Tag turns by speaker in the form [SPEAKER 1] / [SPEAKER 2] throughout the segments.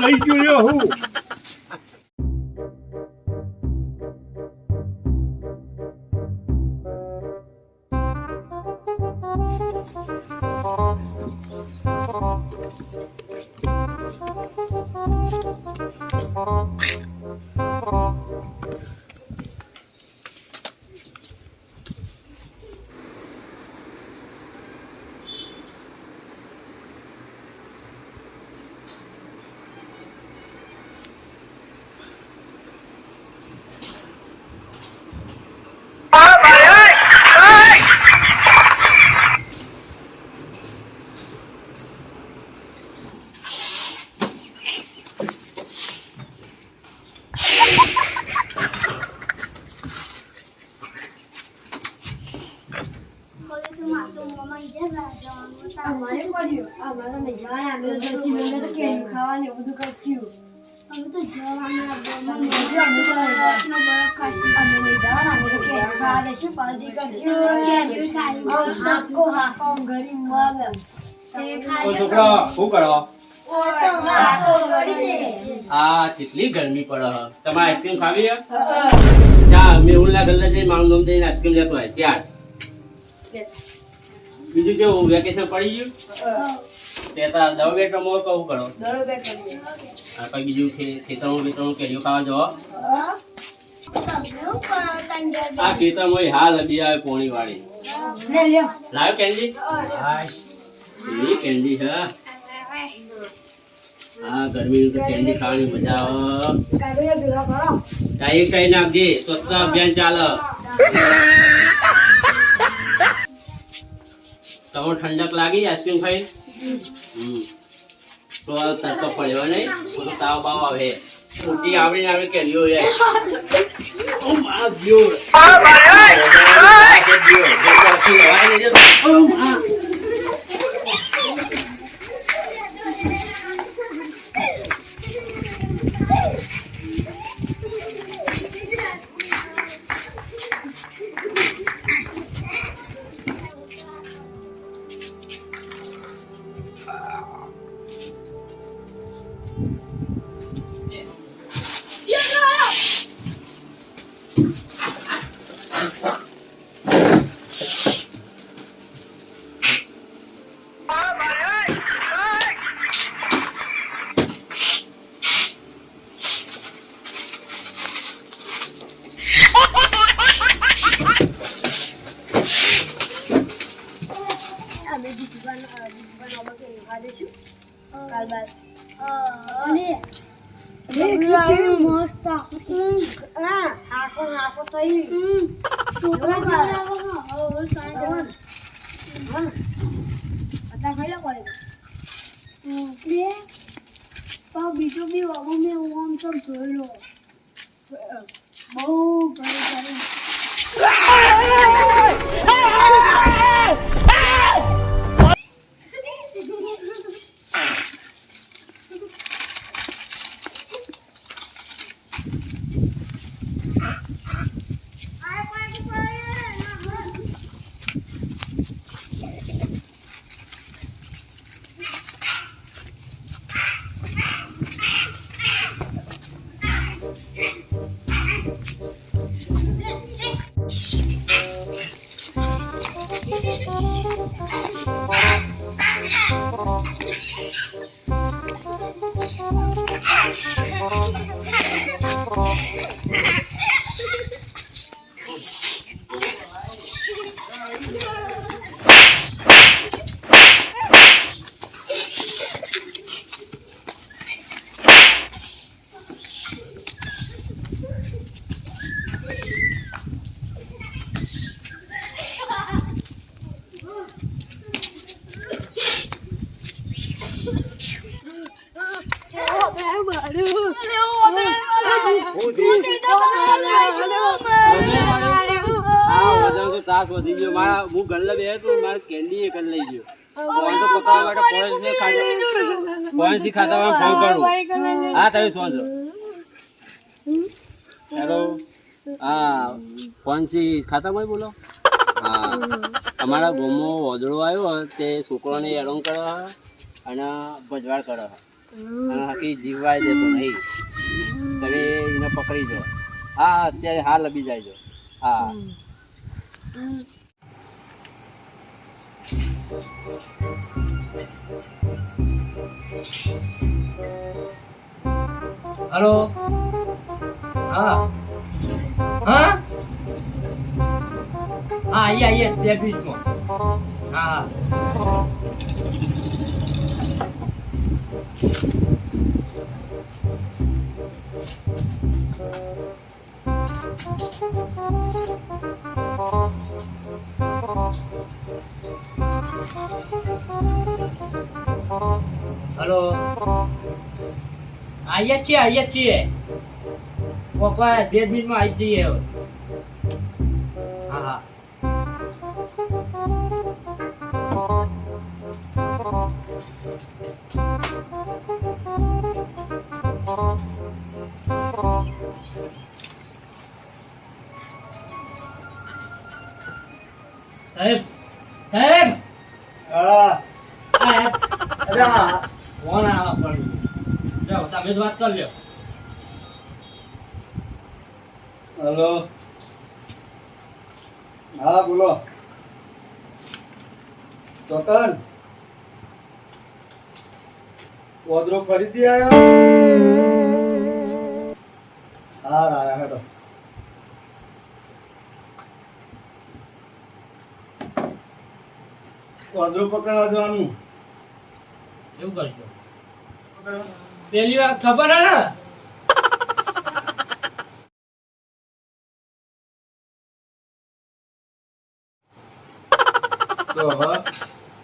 [SPEAKER 1] અરે લઈ ગયો
[SPEAKER 2] અમારે કર્યું. અમારે નહીં જવાના. તો જીવન અમે તો કેરી ખાવાની એવું બધું કર્યું
[SPEAKER 3] અમે તો જવાના
[SPEAKER 2] અમે તો અમે તો
[SPEAKER 3] બરફનો બરફ ખાશું
[SPEAKER 2] અમે નહીં જવાના. અમે તો કેરી ખાવા દઈશું પાર્ટી કરશું.
[SPEAKER 3] કેરી ખાવી.
[SPEAKER 2] હાકો હાકો ગરી મગ
[SPEAKER 3] તે
[SPEAKER 4] ઓ
[SPEAKER 3] ખાઈ
[SPEAKER 4] છોકરા શું કરો. આ કેટલી ગરમી પડે. તમારે આઈસ્ક્રીમ ખાવી હે જા મેહુલના ગલ્લે જઈ મારું નામ દઈને આઈસ્ક્રીમ લેતો હોય ત્યાર. બીજું કેવું વેકેશન પડી ગયું? તે તા દવ બેટ રમો કહું કરો?
[SPEAKER 2] બરોબર કરીએ
[SPEAKER 4] આ પછી બીજું ખે- ખેતરમાં કેડિયો ખાવા
[SPEAKER 3] જો
[SPEAKER 4] આ ખેતર મોય હાલ અભી આવે પોણી વાળી.
[SPEAKER 2] લે લ્યો
[SPEAKER 4] લાવ કેન્ડી? એવી કેન્ડી છે. હા ગરમી તો કેન્ડી ખાવાની મજા આવે.
[SPEAKER 2] કાઈ ભેગા કરો.
[SPEAKER 4] કઈ કઈ નાખજે. સ્વચ્છ અભિયાન ચાલે. તમને ઠંડક લાગી આઈસ્ક્રીમ ખાઈ. હમ. તો તડકો પડ્યો નહીં. બધું તાવ બાવ આવે. ઊંચી આવડી આવે કેરીઓ યાર ઓ મા ગયો. ઓ મા
[SPEAKER 2] અમે
[SPEAKER 3] બીજું બી હવે મેં ઓમ સમ જોયેલો બહુ ઘણી ઘણી
[SPEAKER 4] હા, તમે શું છો હેલો? હા ફોરેન્સિક ખાતામાં બોલો. હા તમારા ગામમાં વોદળો આવ્યો તે છોકરોને એડોન કરો અને ભજવાડ કરો અને હાકી જીવવાય દેતો નહીં. તમે એને પકડી જો હા અત્યારે હા લબી જાય છો. હા.
[SPEAKER 1] હલો? હા. હા? હા આઈએ આઈએ બે હા હા. હલો? આઈએ જ છીએ આવીએ છીએ. પપ્પા બે મિનિટમાં આવી જઈએ હા હા. સાહેબ સાહેબ.
[SPEAKER 5] હા. અરે
[SPEAKER 1] જ વાત કરી લ્યો.
[SPEAKER 5] હલો. હા બોલો. ચોકન ઓદરો ફરીથી આવ્યો હા રાયા હેડો ઓદરો પકડવા જવાનું.
[SPEAKER 1] એવું કરજો. પેલી વાત ખબર હે ને?
[SPEAKER 5] તો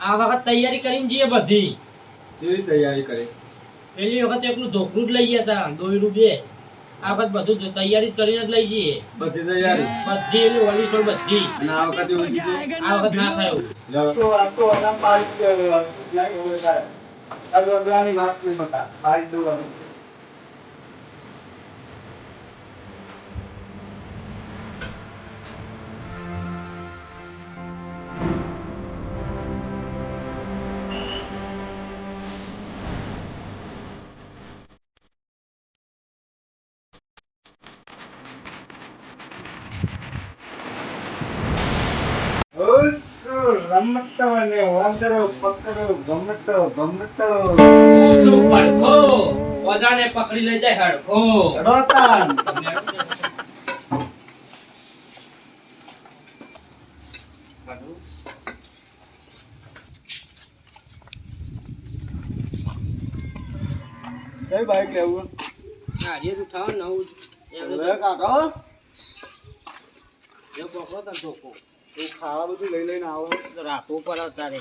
[SPEAKER 1] આ વખત તૈયારી કરીને જઈએ બધી.
[SPEAKER 5] જેવી તૈયારી કરી?
[SPEAKER 1] પેલી વખત એકલું ધોકરું જ લઈ ગયા હતા દોયરું બે આ વખત બધું તૈયારી જ કરીને જ લઈ જઈએ.
[SPEAKER 5] બધી તૈયારી?
[SPEAKER 1] બધી એની વળી છોડ બધી.
[SPEAKER 5] આ વખત એવું
[SPEAKER 1] આ વખત ના થાય
[SPEAKER 5] તો આ તો અનામ પાડી ગયો લાગે ઓલે થાય આ તો અંદરાની રમતો ને વાંદરો પકડો ગમતો ગમતો.
[SPEAKER 1] શું પડખો ઓજાને પકડી લઈ જાય હડકો
[SPEAKER 5] રોતાન કઈ બાઈક લેવું.
[SPEAKER 1] ના જે તું થાવ ને હું
[SPEAKER 5] હવે કાકા
[SPEAKER 1] એ પકડો તાર ધોકો.
[SPEAKER 5] તું ખાવા બધું લઈ લઈને આવો.
[SPEAKER 1] તો રાખવું પડે તારે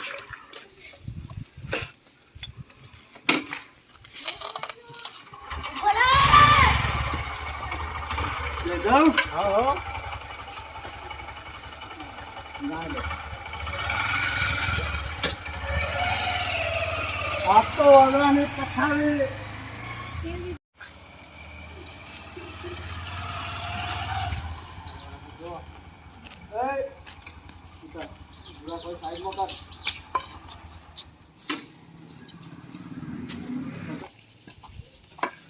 [SPEAKER 5] જાઉં
[SPEAKER 1] હા હા.
[SPEAKER 5] ના લે આ તો વાંદરાની પથારી એ, ઉતાર. ઉતાર, કોઈ સાઈડમાં કર.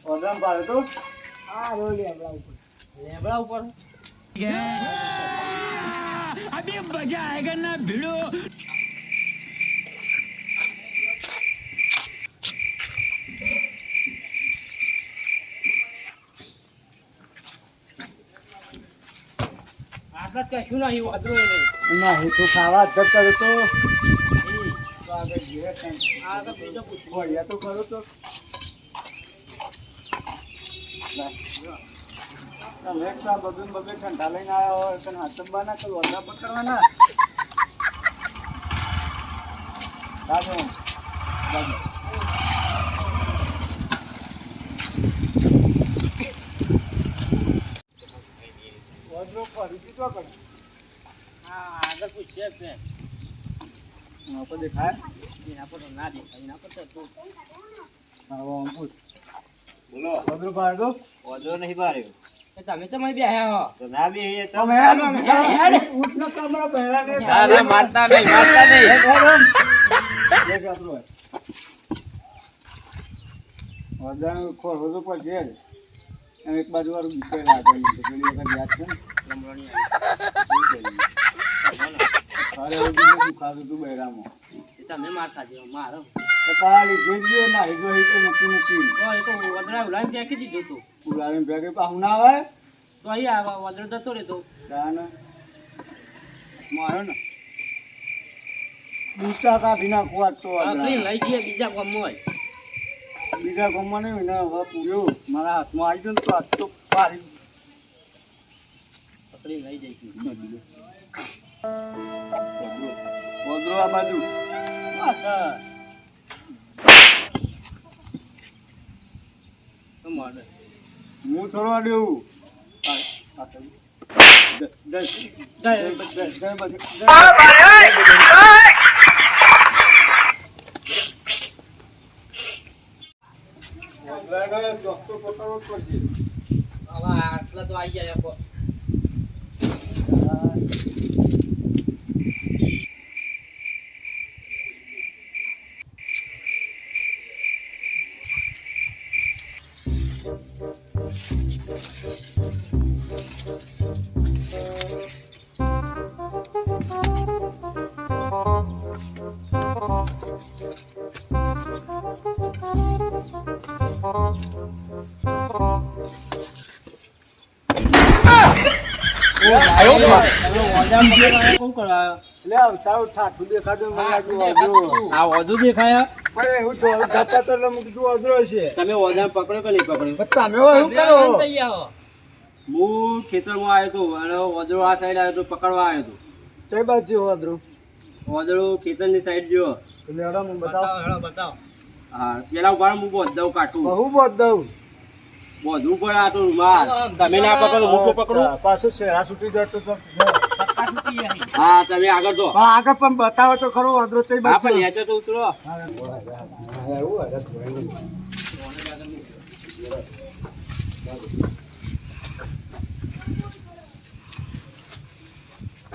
[SPEAKER 5] વાંદરાને પાડે તો
[SPEAKER 1] લેબડા ઉપર આટલા જ કશું નહીં ય નહીં.
[SPEAKER 5] ના હું તો ખાવા જ જતો તો. આગળ ઘેર કાંઈ
[SPEAKER 1] આ તો બીજો પૂછો.
[SPEAKER 5] ભણ્યા તો ખરો તો. તમે તો બબે ઠંડા લઈને આવ્યા હોય તને ના પકડવાના
[SPEAKER 1] હા આગળ.
[SPEAKER 5] હા, તો દેખાય.
[SPEAKER 1] એના પર ના દેખાય એના પર તો
[SPEAKER 5] આમ પૂછ.
[SPEAKER 4] બોલો.
[SPEAKER 5] બધું પાડો
[SPEAKER 4] ઓદરો નહીં પાડ્યો
[SPEAKER 1] તમે તો મય બેહ્યા હો.
[SPEAKER 4] તો ના બી એ
[SPEAKER 5] તમે હેડ, હેડ, હેડ. કમરો પહેલા ને
[SPEAKER 1] ના, ના, મારતા નહીં મારતા નહીં.
[SPEAKER 5] એક આપણું વધારે. એમ એક બાજુ વાળું બીકે લાગે પેલી વખત યાદ છે ને? બીજું
[SPEAKER 1] તમે મારતા જેવો મારો.
[SPEAKER 5] તો તારા લીધે જ ગયો ના હીરો હીરો મૂકી મૂકી.
[SPEAKER 1] એ તો વદરા ઉલાઈને ફેંકી દીધો તો.
[SPEAKER 5] ઉલાડીને ભેગે પાછું ના આવે?
[SPEAKER 1] તો અહીં આવા વદરો જતો રહેતો.
[SPEAKER 5] મારો ને બૂટા કાઢી નાખું આજ તો વાદળા.
[SPEAKER 1] લઈ ગયા બીજા ગામમાં.
[SPEAKER 5] બીજા ગામમાં નહીં ને હવે પૂર્યો. મારા હાથમાં આવી ગયો તો આજ તો પારી
[SPEAKER 1] પકડી લઈ જઈશું
[SPEAKER 5] વદરો આ બાજુ. હું થોડો અડ્યો
[SPEAKER 1] આટલા તો આવી ગયા
[SPEAKER 4] તમે ઓજાર પકડો કે નહીં પકડ્યો
[SPEAKER 5] તમે
[SPEAKER 4] હું. ખેતરમાં આવ્યો હતો અને આ સાઈડ આવ્યો હતો પકડવા આવ્યો હતો
[SPEAKER 5] કઈ બાજુ છે વદરો
[SPEAKER 4] વદરો ખેતરની સાઈડ જો
[SPEAKER 5] બતાવો.
[SPEAKER 1] બતાવો
[SPEAKER 4] હા પેલા ઊભા હું દઉં કાઢું
[SPEAKER 5] બહુ બોધ દઉં
[SPEAKER 4] બોધવું પડે આ તો રૂમાલ તમે ના પકડો હું તો પકડું
[SPEAKER 5] પાછું શેરા છૂટી જતો તો.
[SPEAKER 4] હા તમે આગળ જો
[SPEAKER 5] પણ આગળ પણ બતાવો તો ખરો કઈ
[SPEAKER 4] હા પણ નેચે તો ઉતરો.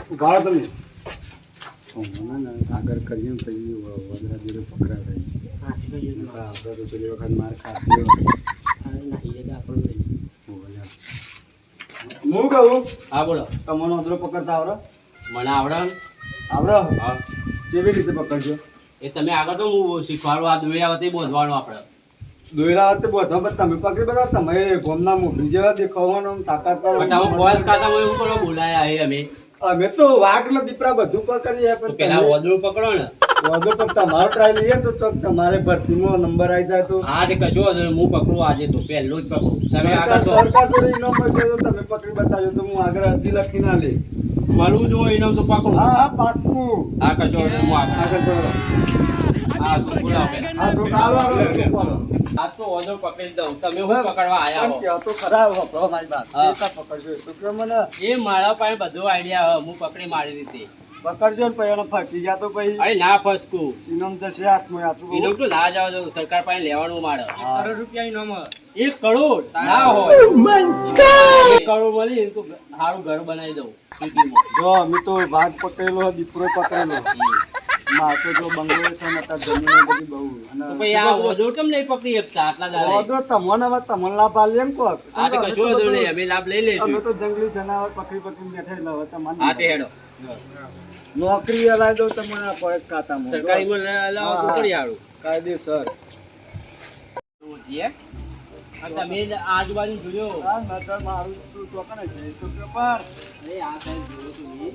[SPEAKER 5] ઊભા તમે આગળ કરીએ પછી વદરા જોડે
[SPEAKER 1] તો
[SPEAKER 5] પેલી વખત માર હોય.
[SPEAKER 1] હા,
[SPEAKER 5] કહું?
[SPEAKER 4] હા બોલો.
[SPEAKER 5] તમને પકડતા આવડે?
[SPEAKER 4] મને આવડે?
[SPEAKER 5] આવડે?
[SPEAKER 4] હા.
[SPEAKER 5] કેવી રીતે પકડજો?
[SPEAKER 4] એ તમે આગળ તો હું શીખવાડું આ દોયા વતી બોધવાનું આપણે.
[SPEAKER 5] દોયરા વખતે બધો પણ તમે પકડી બધા તમે ગોમના મોકલી જેવા દેખાવાનો તાકાત
[SPEAKER 4] પણ તમે બોયસ ખાતા હોય એવું કરો બોલાયા એ અમે.
[SPEAKER 5] અમે તો વાઘ ને દીપડા બધું પકડીએ પણ
[SPEAKER 4] પેલા ઓદરું પકડો ને.
[SPEAKER 5] વધુ પણ તમારો ટ્રાય લઈએ તો તો તમારે ભરતીનો નંબર આવી જાય તો.
[SPEAKER 4] હા તે કશો હું પકડું આજે તો પહેલું જ પકડું. તમે આગળ તો
[SPEAKER 5] સરકાર જોડે ઇનામ મળશે તો તમે પકડી બતાવજો તો હું આગળ અરજી લખી ના લે
[SPEAKER 4] મળવું જો એનામ તો પકડું.
[SPEAKER 5] હા હા પાક્કું.
[SPEAKER 4] હા કશો. હું આગળ.
[SPEAKER 5] તો
[SPEAKER 4] હા તો બોલાવો
[SPEAKER 5] તો.
[SPEAKER 4] આ તો વદરું પકડી દઉં. તમે હું પકડવા આયા હો?
[SPEAKER 5] તો ખરા હો, ભરો મારી વાત. એ તો પકડજો તો મને
[SPEAKER 4] એ મારા પાસે બધો આઈડિયા હું પકડી મારી રીતે.
[SPEAKER 5] પકડજો ને પછી ફસી ફરતી ગયા તો પછી
[SPEAKER 4] અરે ના ફસકું.
[SPEAKER 5] ઇનામ જશે હાથમાં હાથું
[SPEAKER 4] ઇનામ તો ના જાવ તો સરકાર પાસે લેવાનું મારે.
[SPEAKER 1] કરોડ રૂપિયા ઇનામ
[SPEAKER 4] એક કરોડ? ના હોય. એક કરોડ મળી તો સારું ઘર બનાવી દઉં
[SPEAKER 5] જો અમે તો ભાગ પકડેલો દીપરો પકડેલો માં તો જો બંગલો છે ને તાર જમીન બધી બહુ. અને
[SPEAKER 4] તો આ કેમ પકડી શકતા આટલા દાડે?
[SPEAKER 5] વધો તમને હવે તમને લાભ આલીએ ને કોક.
[SPEAKER 4] આ તો કશું વધુ નહીં અમે લાભ લઈ
[SPEAKER 5] અમે તો જંગલી જનાવર પકડી પકડી બેઠેલા હવે તમને
[SPEAKER 4] હા તે હેડો.
[SPEAKER 5] નોકરી અલાવી દઉં તમને આ ફોરેસ્ટ ખાતામાં
[SPEAKER 4] સરકારી બોલ લાવો તો કરી આવું
[SPEAKER 5] કાયદેસર.
[SPEAKER 4] તમે આજુબાજુ જોયો
[SPEAKER 5] નજર મારું શું ચોકને છે? એ તો પેપર.
[SPEAKER 4] આ સાઈડ જોયો તમે.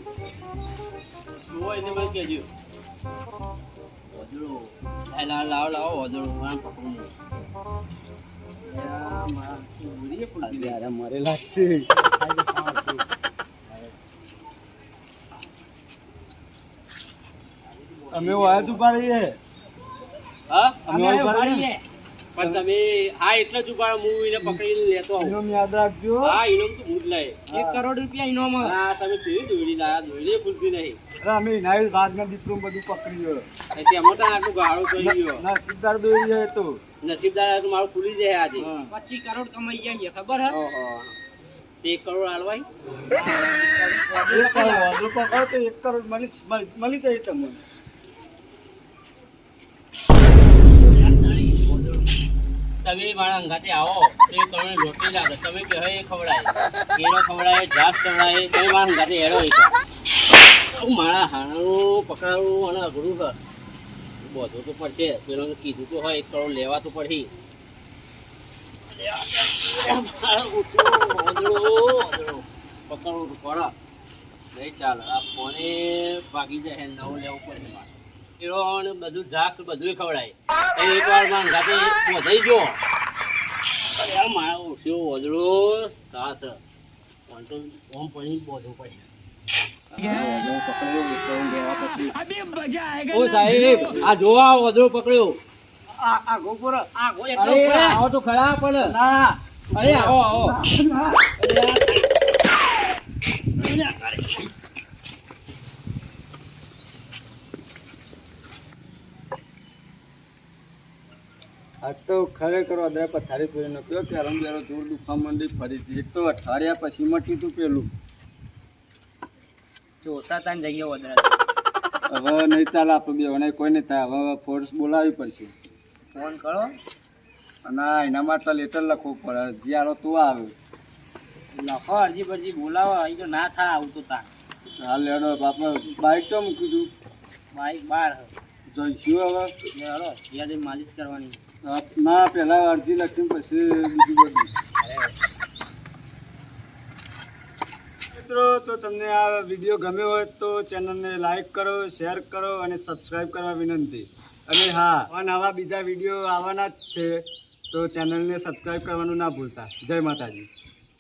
[SPEAKER 4] જુઓ એને મને કહેજો. વદરો લાવ લાવો લાવો વદરો આમ પકડું.
[SPEAKER 5] ત્યારે મરેલા છે. અમે વાયદ ઊભા રહીએ
[SPEAKER 4] હા?
[SPEAKER 5] અમે
[SPEAKER 1] અમે ઊભા
[SPEAKER 4] પણ તમે હા એટલે જ ઉપાડો હું એને પકડીને લેતો આવું.
[SPEAKER 5] ઇનામ યાદ રાખજો.
[SPEAKER 4] હા ઇનામ તો હું જ લઈ
[SPEAKER 1] એક કરોડ રૂપિયા ઇનામ.
[SPEAKER 4] હા તમે કેવી દોડી લાયા? દોડી ખુલતી નહીં.
[SPEAKER 5] અરે અમે ઇનાયત ભાગના દીકરું બધું પકડી ગયો.
[SPEAKER 4] એટલે એમાં તો આટલું ગાળું થઈ ગયો.
[SPEAKER 5] નસીબદાર દોરી જાય તો.
[SPEAKER 4] નસીબદાર તો મારું ખુલી જાય આજે.
[SPEAKER 1] પચીસ કરોડ કમાઈ જાય ખબર હે.
[SPEAKER 4] એક કરોડ હાલવાય
[SPEAKER 5] એક કરોડ પકડો તો એક કરોડ મળી મળી- તમને.
[SPEAKER 4] તમે મારા અંગાતે આવો એ કરોડ રોટી લાગે તમે કે એ ખવડાય. એનો ખવડાય જાસ ખવડાય તમે મારા અંગાતે હેરો હું મારા હાણું પકડાવું અને અઘરું કર બધું તો પડશે. પેલો કીધું તો હોય, એક કરોડ લેવા તો પડશે. પકડવું પડે. નહીં ચાલે. આ ફોને ભાગી જાય, નવું લેવું પડે મારે. ને બધું દ્રાક્ષ બધું ખવડાય. એ એક વારમાં ગાતે વધાઈ જો અરે આ મારા ઓછો વધડો કાસ તો ઓમ પડી બોધવું પડે ઓ સાહેબ આ જોવા વદડો પકડ્યો.
[SPEAKER 5] આ આ ગોપુર
[SPEAKER 1] આ ગો એટલો
[SPEAKER 4] અરે આવો તો ખરા પણ.
[SPEAKER 5] ના.
[SPEAKER 4] અરે આવો આવો.
[SPEAKER 5] આ તો ખરેખર અદરા પથારી ફેરી નાખ્યો કે અરંબેરો જોર દુખવા માંડી ફરીથી એક તો અઠવાડિયા પછી મટી તું પેલું
[SPEAKER 1] ચોસા તાન જઈએ અદરા
[SPEAKER 5] હવે નહીં ચાલે આપણે બે કોઈ નહીં થાય. હવે ફોર્સ બોલાવવી પડશે.
[SPEAKER 1] ફોન કરો.
[SPEAKER 5] અને એના માટે લેટર લખવું પડે. અરજી આવો તું આવે.
[SPEAKER 1] લખો અરજી પરજી બોલાવો. અહીં તો ના થાય આવું તો તાન
[SPEAKER 5] હા લેડો બાપા બાઇક ચો મૂકી દઉં?
[SPEAKER 1] બાઇક બાર
[SPEAKER 5] જઈશું હવે.
[SPEAKER 1] હલો યાદ માલિશ કરવાની
[SPEAKER 5] ના પહેલા અરજી લખી પછી બીજું બધું. મિત્રો, તો તમને આ વીડિયો ગમ્યો હોય તો ચેનલને લાઈક કરો શેર કરો અને સબસ્ક્રાઈબ કરવા વિનંતી. અને હા અને આવા બીજા વીડિયો આવવાના જ છે, તો ચેનલને સબસ્ક્રાઈબ કરવાનું ના ભૂલતા. જય માતાજી.